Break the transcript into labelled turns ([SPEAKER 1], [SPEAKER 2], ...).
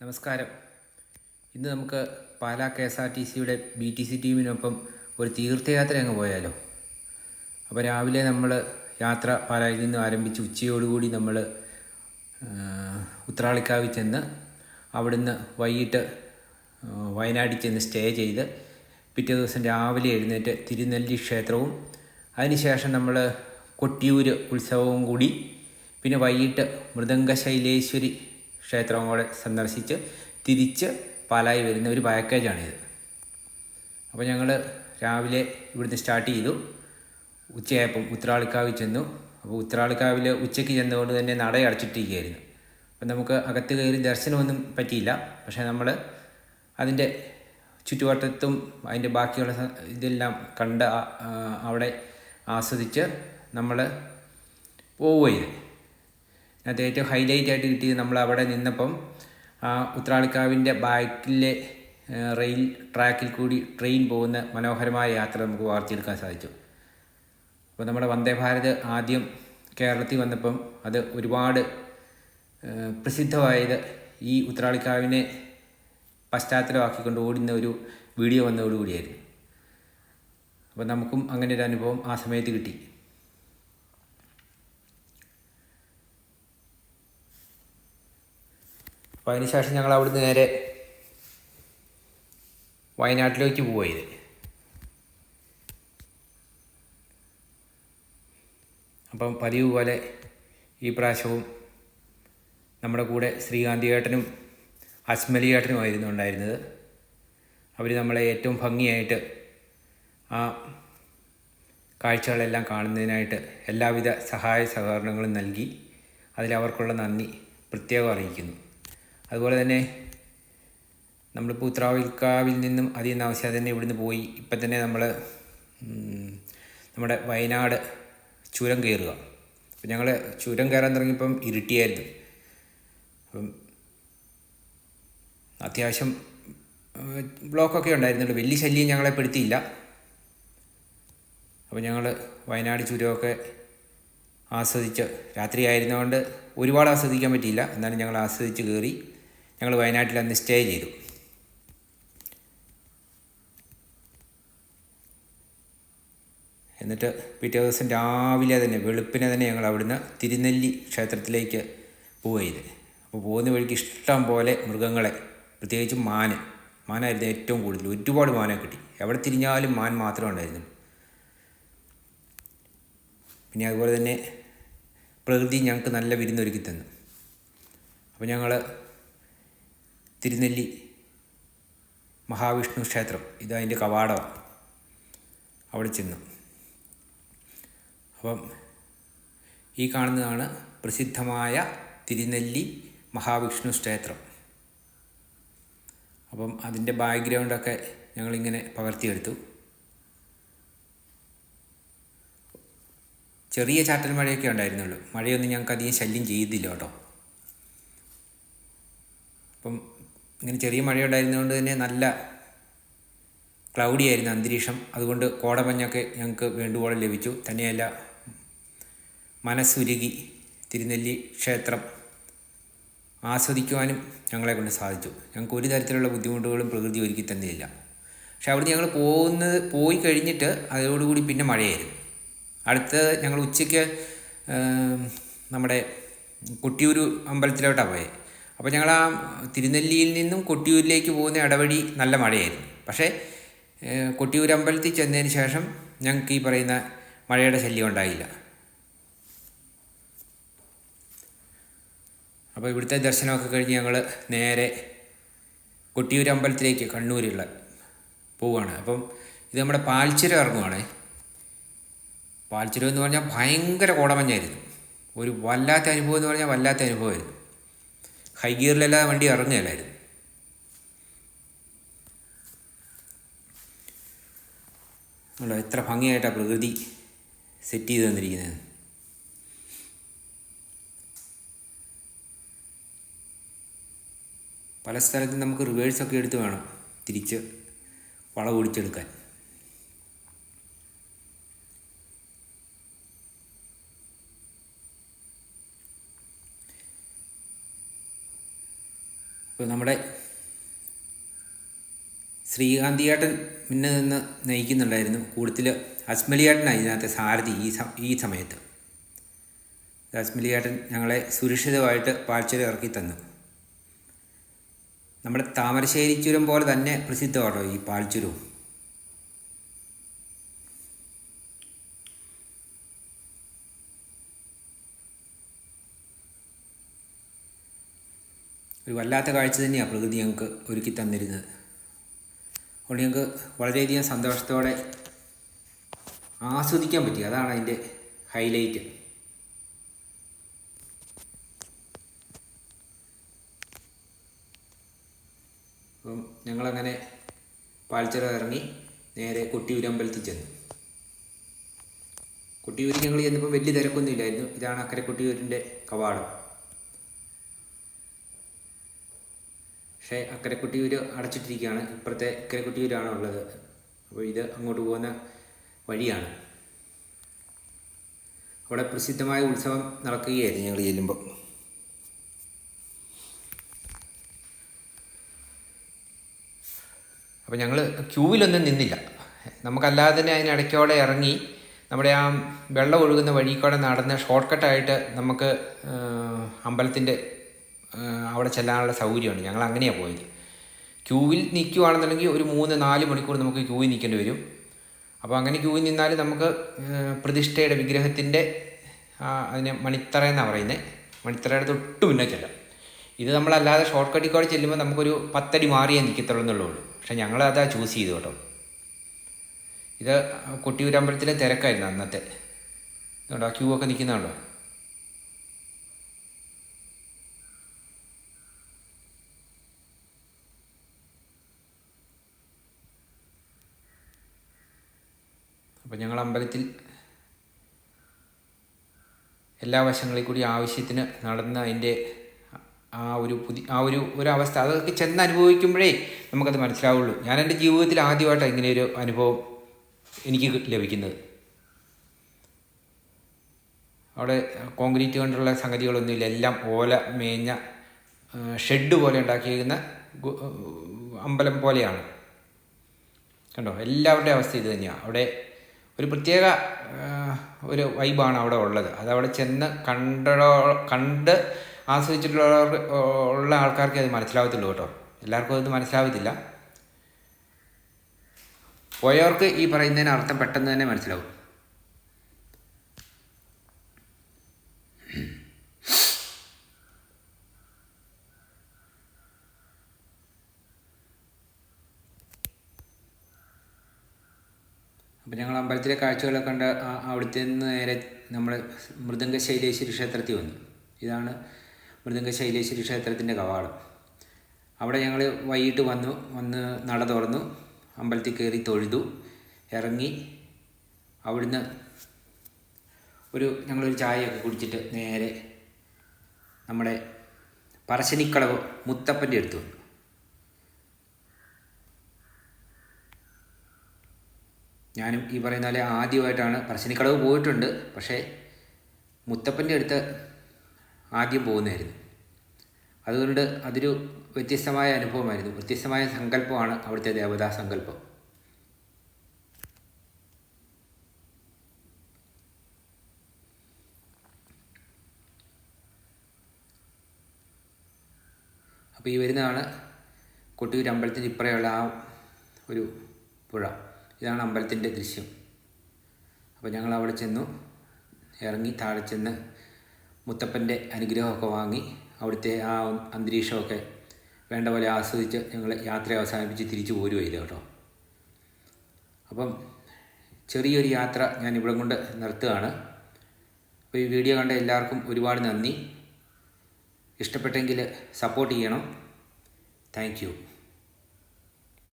[SPEAKER 1] നമസ്കാരം. ഇന്ന് നമുക്ക് Pala K S R T സിയുടെ ബി ടി സി ടീമിനൊപ്പം ഒരു തീർത്ഥയാത്ര അങ്ങ് പോയാലോ? അപ്പോൾ രാവിലെ നമ്മൾ യാത്ര പാലായിൽ നിന്ന് ആരംഭിച്ച് ഉച്ചയോടുകൂടി നമ്മൾ ഉത്രാളിക്കാവിൽ ചെന്ന് അവിടുന്ന് വൈകിട്ട് വയനാട് വയനാട്ടിൽ ചെന്ന് സ്റ്റേ ചെയ്ത് പിറ്റേ ദിവസം രാവിലെ എഴുന്നേറ്റ് തിരുനെല്ലി ക്ഷേത്രവും അതിനുശേഷം നമ്മൾ കൊട്ടിയൂർ ഉത്സവവും കൂടി പിന്നെ വൈകിട്ട് മൃദംഗശൈലേശ്വരി ക്ഷേത്രവും കൂടെ സന്ദർശിച്ച് തിരിച്ച് പാലായി വരുന്ന ഒരു പാക്കേജാണിത് അപ്പോൾ ഞങ്ങൾ രാവിലെ ഇവിടുന്ന് സ്റ്റാർട്ട് ചെയ്തു. ഉച്ചയായപ്പം ഉത്രാളിക്കാവിൽ ചെന്നു. അപ്പോൾ ഉത്രാളിക്കാവിൽ ഉച്ചയ്ക്ക് ചെന്നുകൊണ്ട് തന്നെ നട അടച്ചിട്ടിരിക്കുകയായിരുന്നു. അപ്പം നമുക്ക് അകത്ത് കയറി ദർശനമൊന്നും പറ്റിയില്ല. പക്ഷേ നമ്മൾ അതിന്റെ ചുറ്റുവട്ടത്തും അതിന്റെ ബാക്കിയുള്ള ഇതെല്ലാം കണ്ട് അവിടെ ആസ്വദിച്ച് നമ്മൾ പോവുകയത് അതിനകത്ത് ഏറ്റവും ഹൈലൈറ്റ് ആയിട്ട് കിട്ടിയത് നമ്മൾ അവിടെ നിന്നപ്പം ആ ഉത്രാളിക്കാവിന്റെ ബാക്കിലെ റെയിൽ ട്രാക്കിൽ കൂടി ട്രെയിൻ പോകുന്ന മനോഹരമായ യാത്ര നമുക്ക് വാർത്തെടുക്കാൻ സാധിച്ചു. അപ്പോൾ നമ്മുടെ വന്ദേ ഭാരത് ആദ്യം കേരളത്തിൽ വന്നപ്പം അത് ഒരുപാട് പ്രസിദ്ധമായത് ഈ ഉത്രാളിക്കാവിനെ പശ്ചാത്തലമാക്കിക്കൊണ്ട് ഓടുന്ന ഒരു വീഡിയോ വന്നതോടുകൂടിയായിരുന്നു. അപ്പോൾ നമുക്കും അങ്ങനെ ഒരു അനുഭവം ആ സമയത്ത് കിട്ടി. അപ്പോൾ അതിനുശേഷം ഞങ്ങൾ അവിടുന്ന് നേരെ വയനാട്ടിലേക്ക് പോയത് അപ്പം പതിവ് പോലെ ഈ പ്രാവശ്യവും നമ്മുടെ കൂടെ ശ്രീകാന്തി ഏട്ടനും അസ്മലി ഏട്ടനും ആയിരുന്നു ഉണ്ടായിരുന്നത്. അവർ നമ്മളെ ഏറ്റവും ഭംഗിയായിട്ട് ആ കാഴ്ചകളെല്ലാം കാണുന്നതിനായിട്ട് എല്ലാവിധ സഹായ സഹകരണങ്ങളും നൽകി അതിലവർക്കുള്ള നന്ദി പ്രത്യേകം അറിയിക്കുന്നു. അതുപോലെ തന്നെ നമ്മളിപ്പോൾ ഉത്രാവിൽക്കാവിൽ നിന്നും അധികം ആവശ്യം തന്നെ ഇവിടുന്ന് പോയി. ഇപ്പം തന്നെ നമ്മൾ നമ്മുടെ വയനാട് ചുരം കയറുക. അപ്പം ഞങ്ങൾ ചുരം കയറാൻ തുടങ്ങിയപ്പം ഇരുട്ടിയായിരുന്നു. അപ്പം അത്യാവശ്യം ബ്ലോക്കൊക്കെ ഉണ്ടായിരുന്നുള്ളൂ. വലിയ ശല്യം ഞങ്ങളെ പെടുത്തിയില്ല. അപ്പോൾ ഞങ്ങൾ വയനാട് ചുരമൊക്കെ ആസ്വദിച്ച് രാത്രി ആയിരുന്നതുകൊണ്ട് ഒരുപാട് ആസ്വദിക്കാൻ പറ്റിയില്ല. എന്നാലും ഞങ്ങൾ ആസ്വദിച്ച് കയറി. ഞങ്ങൾ വയനാട്ടിൽ അന്ന് സ്റ്റേ ചെയ്തു. എന്നിട്ട് പിറ്റേ ദിവസം രാവിലെ തന്നെ വെളുപ്പിനെ തന്നെ ഞങ്ങൾ അവിടുന്ന് തിരുനെല്ലി ക്ഷേത്രത്തിലേക്ക് പോവുകയത് അപ്പോൾ പോകുന്ന വഴിക്ക് ഇഷ്ടം പോലെ മൃഗങ്ങളെ പ്രത്യേകിച്ച് മാന്. മാനായിരുന്നു ഏറ്റവും കൂടുതൽ. ഒരുപാട് മാനെ കിട്ടി. എവിടെ തിരിഞ്ഞാലും മാൻ മാത്രമേ ഉണ്ടായിരുന്നു. പിന്നെ അതുപോലെ തന്നെ പ്രകൃതി ഞങ്ങൾക്ക് നല്ല വിരുന്നൊരുക്കി തന്നു. അപ്പോൾ ഞങ്ങൾ തിരുനെല്ലി മഹാവിഷ്ണു ക്ഷേത്രം. ഇത് അതിന്റെ കവാടമാണ് അവിടെ ചെന്നു. അപ്പം ഈ കാണുന്നതാണ് പ്രസിദ്ധമായ തിരുനെല്ലി മഹാവിഷ്ണു ക്ഷേത്രം. അപ്പം അതിന്റെ ബാക്ക്ഗ്രൗണ്ടൊക്കെ ഞങ്ങളിങ്ങനെ പകർത്തിയെടുത്തു. ചെറിയ ചാറ്റൽ മഴയൊക്കെ ഉണ്ടായിരുന്നുള്ളൂ. മഴയൊന്നും ഞങ്ങൾക്ക് അധികം ശല്യം ചെയ്തില്ല കേട്ടോ. അപ്പം ഇങ്ങനെ ചെറിയ മഴയുണ്ടായിരുന്നതുകൊണ്ട് തന്നെ നല്ല ക്ലൗഡി ആയിരുന്നു അന്തരീക്ഷം. അതുകൊണ്ട് കോടമഞ്ഞൊക്കെ ഞങ്ങൾക്ക് വേണ്ടുപോലെ ലഭിച്ചു. തന്നെയല്ല മനസ്സുരുകി തിരുനെല്ലി ക്ഷേത്രം ആസ്വദിക്കുവാനും ഞങ്ങളെ കൊണ്ട് സാധിച്ചു. ഞങ്ങൾക്ക് ഒരു തരത്തിലുള്ള ബുദ്ധിമുട്ടുകളും പ്രകൃതി ഒരുക്കി തന്നില്ല. പക്ഷെ അവിടുന്ന് ഞങ്ങൾ പോകുന്നത് പോയി കഴിഞ്ഞിട്ട് അതോടുകൂടി പിന്നെ മഴയായിരുന്നു. അടുത്ത് ഞങ്ങൾ ഉച്ചയ്ക്ക് നമ്മുടെ കുട്ടിയൂർ അമ്പലത്തിലോട്ടാണ് പോയത് അപ്പോൾ ഞങ്ങൾ ആ തിരുനെല്ലിയിൽ നിന്നും കൊട്ടിയൂരിലേക്ക് പോകുന്ന ഇടവഴി നല്ല മഴയായിരുന്നു. പക്ഷേ കൊട്ടിയൂർ അമ്പലത്തിൽ ചെന്നതിന് ശേഷം ഞങ്ങൾക്ക് ഈ പറയുന്ന മഴയുടെ ശല്യം ഉണ്ടായില്ല. അപ്പോൾ ഇവിടുത്തെ ദർശനമൊക്കെ കഴിഞ്ഞ് ഞങ്ങൾ നേരെ കൊട്ടിയൂർ അമ്പലത്തിലേക്ക് കണ്ണൂരുള്ള പോവുകയാണ്. അപ്പം ഇത് നമ്മുടെ പാൽച്ചുരം ഇറങ്ങുവാണേ. പാൽച്ചുരം എന്ന് പറഞ്ഞാൽ ഭയങ്കര കോടമഞ്ഞായിരുന്നു. ഒരു വല്ലാത്ത അനുഭവം എന്ന് പറഞ്ഞാൽ വല്ലാത്ത അനുഭവമായിരുന്നു. ഹൈ ഗിയറിലല്ലാതെ വണ്ടി ഇറങ്ങുകയല്ലായിരുന്നു. എത്ര ഭംഗിയായിട്ടാണ് പ്രകൃതി സെറ്റ് ചെയ്ത് തന്നിരിക്കുന്നത്. പല സ്ഥലത്തും നമുക്ക് റിവേഴ്സൊക്കെ എടുത്ത് വേണം തിരിച്ച് വളവ് ഒടിച്ചെടുക്കാൻ അപ്പോൾ നമ്മുടെ ശ്രീകാന്തിയേട്ടൻ മുന്നേ നിന്ന് നയിക്കുന്നുണ്ടായിരുന്നു. കൂടുതൽ അസ്മലിയേട്ടനായി ഇതിനകത്ത് സാരഥി ഈ ഈ സമയത്ത്. അസ്മലിയേട്ടൻ ഞങ്ങളെ സുരക്ഷിതമായിട്ട് പാൽച്ചുരം ഇറക്കി തന്നു. നമ്മുടെ താമരശ്ശേരി ചുരം പോലെ തന്നെ പ്രസിദ്ധമാണോ ഈ പാൽച്ചുരവും ഒരു വല്ലാത്ത കാഴ്ച തന്നെയാണ് പ്രകൃതി ഞങ്ങൾക്ക് ഒരുക്കി തന്നിരുന്നത്. അതുകൊണ്ട് ഞങ്ങൾക്ക് വളരെയധികം സന്തോഷത്തോടെ ആസ്വദിക്കാൻ പറ്റി. അതാണ് അതിന്റെ ഹൈലൈറ്റ്. അപ്പം ഞങ്ങളങ്ങനെ പാൽച്ചിറ ഇറങ്ങി നേരെ കൊട്ടിയൂരമ്പലത്തിൽ ചെന്നു. കൊട്ടിയൂരിൽ ഞങ്ങൾ ചെന്നപ്പോൾ വലിയ തിരക്കൊന്നുമില്ലായിരുന്നു. ഇതാണ് അക്കരെ കൊട്ടിയൂരിന്റെ കവാടം. പക്ഷേ അക്കരക്കുട്ടിയൂര് അടച്ചിട്ടിരിക്കുകയാണ്. ഇപ്പുറത്തെ അക്കരക്കുട്ടിയൂരാണ് ഉള്ളത്. അപ്പോൾ ഇത് അങ്ങോട്ട് പോകുന്ന വഴിയാണ്. അവിടെ പ്രസിദ്ധമായ ഉത്സവം നടക്കുകയായിരുന്നു ഞങ്ങൾ ചെല്ലുമ്പോൾ അപ്പോൾ ഞങ്ങൾ ക്യൂവിലൊന്നും നിന്നില്ല. നമുക്കല്ലാതെ തന്നെ അതിനിടയ്ക്കോടെ ഇറങ്ങി നമ്മുടെ ആ വെള്ളം ഒഴുകുന്ന വഴി കൂടെ നടന്ന് ഷോർട്ട് കട്ടായിട്ട് നമുക്ക് അമ്പലത്തിന്റെ അവിടെ ചെല്ലാനുള്ള സൗകര്യമുണ്ട്. ഞങ്ങൾ അങ്ങനെയാണ് പോയത്. ക്യൂവിൽ നിൽക്കുകയാണെന്നുണ്ടെങ്കിൽ ഒരു മൂന്ന് നാല് മണിക്കൂർ നമുക്ക് ക്യൂവിൽ നിൽക്കേണ്ടി വരും. അപ്പോൾ അങ്ങനെ ക്യൂവിൽ നിന്നാൽ നമുക്ക് പ്രതിഷ്ഠയുടെ വിഗ്രഹത്തിന്റെ അതിനെ മണിത്തറ എന്നാണ് പറയുന്നത് മണിത്തറയുടെ തൊട്ട് മുന്നേ ചെല്ലാം. ഇത് നമ്മളല്ലാതെ ഷോർട്ട് കട്ടിൽ കൂടെ ചെല്ലുമ്പോൾ നമുക്കൊരു പത്തടി മാറിയേ നിൽക്കത്തുള്ളൂ എന്നുള്ളൂ പക്ഷെ ഞങ്ങളതാ ചൂസ് ചെയ്തു കേട്ടോ. ഇത് കൊട്ടിയൂരമ്പലത്തിലെ തിരക്കായിരുന്നു അന്നത്തെ. ക്യൂ ഒക്കെ നിൽക്കുന്നുണ്ടോ അപ്പം ഞങ്ങൾ അമ്പലത്തിൽ എല്ലാ വശങ്ങളിൽ കൂടി ആവശ്യത്തിന് നടന്ന അതിന്റെ ആ ഒരു പുതിയ ആ ഒരു ഒരു അവസ്ഥ അതൊക്കെ ചെന്ന് അനുഭവിക്കുമ്പോഴേ നമുക്കത് മനസ്സിലാവുള്ളൂ. ഞാൻ എന്റെ ജീവിതത്തിൽ ആദ്യമായിട്ടാണ് ഇങ്ങനെ ഒരു അനുഭവം എനിക്ക് ലഭിക്കുന്നത്. അവിടെ കോൺക്രീറ്റ് കൊണ്ടുള്ള സംഗതികളൊന്നുമില്ല. എല്ലാം ഓല മേഞ്ഞ ഷെഡ് പോലെ ഉണ്ടാക്കിയിരിക്കുന്ന അമ്പലം പോലെയാണ്. കണ്ടോ? എല്ലാവരുടെയും അവസ്ഥ ഇത് തന്നെയാണ് അവിടെ ഒരു പ്രത്യേക ഒരു വൈബാണ് അവിടെ ഉള്ളത്. അത് അവിടെ ചെന്ന് കണ്ടോ കണ്ട് ആസ്വദിച്ചിട്ടുള്ളവർ ഉള്ള ആൾക്കാർക്ക് അത് മനസ്സിലാവത്തുള്ളൂ കേട്ടോ. എല്ലാവർക്കും അത് മനസ്സിലാവത്തില്ല. പോയവർക്ക് ഈ പറയുന്നതിന് അർത്ഥം പെട്ടെന്ന് തന്നെ മനസ്സിലാവും. അപ്പം ഞങ്ങൾ അമ്പലത്തിലെ കാഴ്ചകളൊക്കെ കണ്ട് അവിടുത്തെ നിന്ന് നേരെ നമ്മൾ മൃദംഗ ശൈലേശ്വരി ക്ഷേത്രത്തിൽ വന്നു. ഇതാണ് മൃദംഗ ശൈലേശ്വരി ക്ഷേത്രത്തിന്റെ കവാടം. അവിടെ ഞങ്ങൾ വൈകിട്ട് വന്നു വന്ന് നട തുറന്നു അമ്പലത്തിൽ കയറി തൊഴുതു ഇറങ്ങി അവിടുന്ന് ഒരു ഞങ്ങളൊരു ചായയൊക്കെ കുടിച്ചിട്ട് നേരെ നമ്മുടെ പറശ്ശിനിക്കളവ് മുത്തപ്പന്റെ അടുത്ത് വന്നു. ഞാനും ഈ പറയുന്ന പോലെ ആദ്യമായിട്ടാണ് പറശ്ശിനിക്കടവ് പോയിട്ടുണ്ട്. പക്ഷേ മുത്തപ്പന്റെ അടുത്ത് ആദ്യം പോകുന്നതായിരുന്നു. അതുകൊണ്ട് അതൊരു വ്യത്യസ്തമായ അനുഭവമായിരുന്നു. വ്യത്യസ്തമായ സങ്കല്പമാണ് അവിടുത്തെ ദേവതാ സങ്കല്പം. അപ്പോൾ ഈ വരുന്നതാണ് കൊട്ടിയൂർ അമ്പലത്തിന് ഇപ്പറയുള്ള ആ ഒരു പുഴ. ഇതാണ് അമ്പലത്തിന്റെ ദൃശ്യം. അപ്പോൾ ഞങ്ങൾ അവിടെ ചെന്നു ഇറങ്ങി താഴെ ചെന്ന് മുത്തപ്പന്റെ അനുഗ്രഹമൊക്കെ വാങ്ങി അവിടുത്തെ ആ അന്തരീക്ഷമൊക്കെ വേണ്ട പോലെ ആസ്വദിച്ച് ഞങ്ങൾ യാത്ര അവസാനിപ്പിച്ച് തിരിച്ചു പോരുക കേട്ടോ. അപ്പം ചെറിയൊരു യാത്ര ഞാൻ ഇവിടെ കൊണ്ട് നിർത്തുകയാണ്. അപ്പോൾ ഈ വീഡിയോ കണ്ട എല്ലാവർക്കും ഒരുപാട് നന്ദി. ഇഷ്ടപ്പെട്ടെങ്കിൽ സപ്പോർട്ട് ചെയ്യണം. താങ്ക്